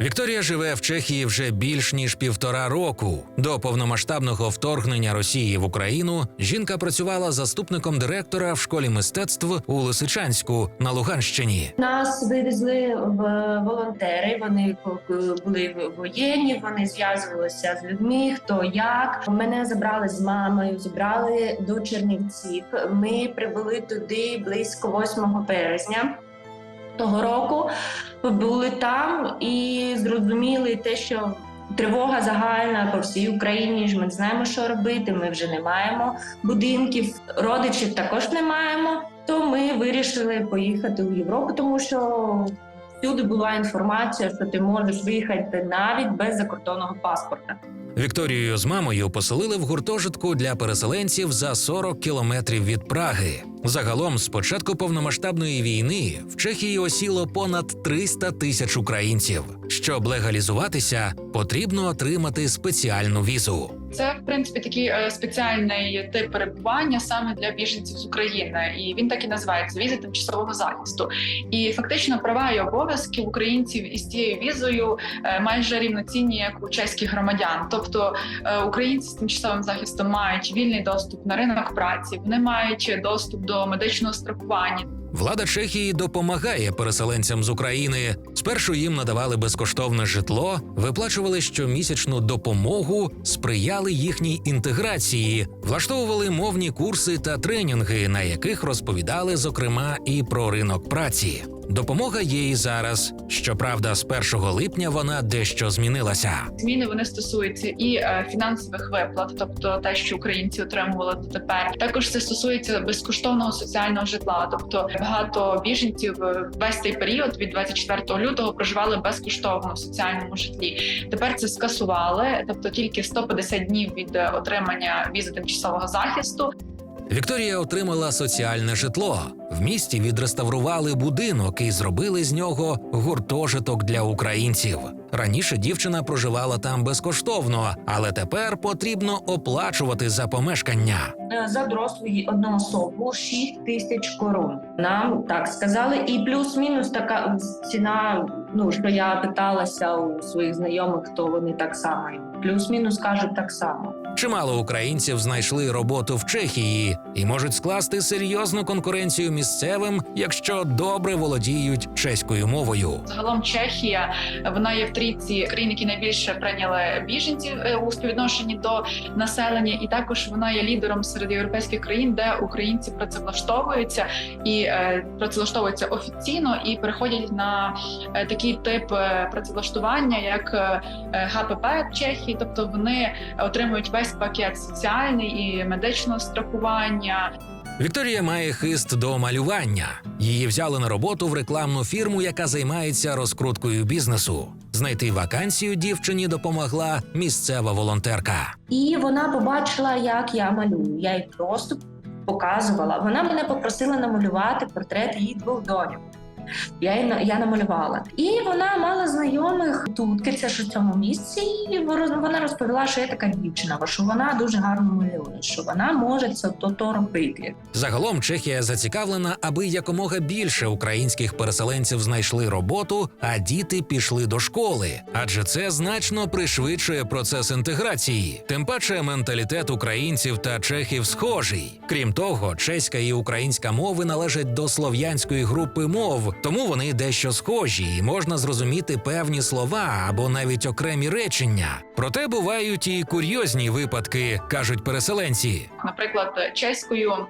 Вікторія живе в Чехії вже більш ніж півтора року. До повномасштабного вторгнення Росії в Україну жінка працювала заступником директора в школі мистецтв у Лисичанську на Луганщині. Нас вивезли в волонтери. Вони були воєнні, вони зв'язувалися з людьми. Хто як мене забрали з мамою, забрали до Чернівців. Ми прибули туди близько 8 березня. Того року були там і зрозуміли те, що тривога загальна по всій Україні. ж Ми не знаємо, що робити. Ми вже не маємо будинків, родичів також не маємо. То ми вирішили поїхати у Європу, тому що всюди була інформація, що ти можеш виїхати навіть без закордонного паспорта. Вікторію з мамою поселили в гуртожитку для переселенців за 40 кілометрів від Праги. Загалом, з початку повномасштабної війни, в Чехії осіло понад 300 тисяч українців. Щоб легалізуватися, потрібно отримати спеціальну візу. Це в принципі такий е, спеціальний тип перебування саме для біженців з України, і він так і називається віза тимчасового захисту. І фактично права і обов'язки українців із цією візою е, майже рівноцінні як у чеських громадян. Тобто е, українці з тимчасовим захистом мають вільний доступ на ринок праці, вони мають доступ до медичного страхування. Влада Чехії допомагає переселенцям з України. Спершу їм надавали безкоштовне житло, виплачували щомісячну допомогу, сприяли їхній інтеграції, влаштовували мовні курси та тренінги, на яких розповідали зокрема і про ринок праці. Допомога є і зараз. Щоправда, з 1 липня вона дещо змінилася. Зміни вони стосуються і е, фінансових виплат, тобто те, що українці отримували дотепер. Також це стосується безкоштовного соціального житла. Тобто багато біженців е, весь цей період від 24 лютого проживали безкоштовно в соціальному житлі. Тепер це скасували, тобто тільки 150 днів від е, отримання візи тимчасового захисту. Вікторія отримала соціальне житло. В місті відреставрували будинок і зробили з нього гуртожиток для українців. Раніше дівчина проживала там безкоштовно, але тепер потрібно оплачувати за помешкання. Е, За дорослу одну особу 6 тисяч корон. Нам так сказали, і плюс-мінус така ціна. Ну що я питалася у своїх знайомих, то вони так само плюс-мінус кажуть так само. Чимало українців знайшли роботу в Чехії і можуть скласти серйозну конкуренцію місцевим, якщо добре володіють чеською мовою. Загалом Чехія вона є в трійці країн, які найбільше прийняли біженців е, у співвідношенні до населення, і також вона є лідером серед європейських країн, де українці працевлаштовуються і е, працевлаштовуються офіційно і переходять на е, такий тип працевлаштування, як ГПП Чехії, тобто вони отримують весь пакет соціальний і медичного страхування, Вікторія має хист до малювання. Її взяли на роботу в рекламну фірму, яка займається розкруткою бізнесу. Знайти вакансію дівчині допомогла місцева волонтерка. І вона побачила, як я малюю. Я їй просто показувала. Вона мене попросила намалювати портрет її двох доньок. Я я намалювала, і вона мала знайомих тут, це ж у цьому місці. І вона розповіла, що я така дівчина, що вона дуже гарно малює, що вона може це то, то робити. Загалом Чехія зацікавлена, аби якомога більше українських переселенців знайшли роботу, а діти пішли до школи. Адже це значно пришвидшує процес інтеграції. Тим паче менталітет українців та чехів схожий. Крім того, чеська і українська мови належать до слов'янської групи мов, тому вони дещо схожі, і можна зрозуміти певні слова або навіть окремі речення. Проте бувають і курйозні випадки, кажуть переселенці. Наприклад, чеською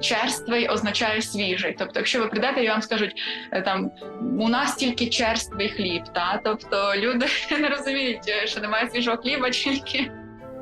черствий означає свіжий. Тобто, якщо ви прийдете і вам скажуть е, там у нас тільки черствий хліб, та тобто люди не розуміють, е, що немає свіжого хліба, тільки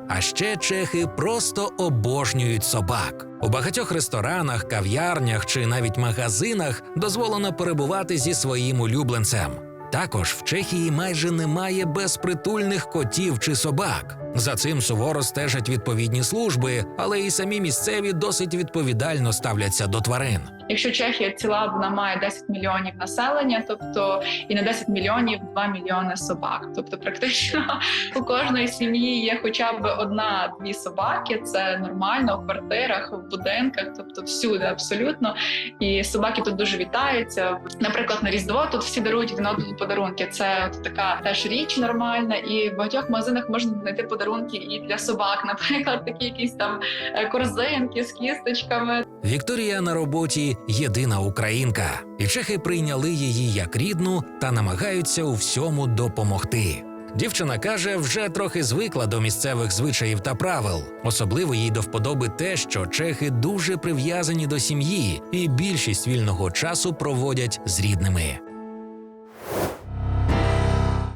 А ще чехи просто обожнюють собак. У багатьох ресторанах, кав'ярнях чи навіть магазинах дозволено перебувати зі своїм улюбленцем. Також в Чехії майже немає безпритульних котів чи собак. За цим суворо стежать відповідні служби, але і самі місцеві досить відповідально ставляться до тварин. Якщо Чехія ціла вона має 10 мільйонів населення, тобто і на 10 мільйонів 2 мільйони собак. Тобто, практично у кожної сім'ї є хоча б одна-дві собаки. Це нормально в квартирах, в будинках, тобто всюди абсолютно. І собаки тут дуже вітаються. Наприклад, на різдво тут всі дарують один одному подарунки. Це от така теж річ нормальна, і в багатьох магазинах можна знайти подарунки і для собак. Наприклад, такі якісь там е, корзинки з кісточками. Вікторія на роботі єдина українка, і чехи прийняли її як рідну та намагаються у всьому допомогти. Дівчина каже, вже трохи звикла до місцевих звичаїв та правил. Особливо їй до вподоби те, що чехи дуже прив'язані до сім'ї і більшість вільного часу проводять з рідними.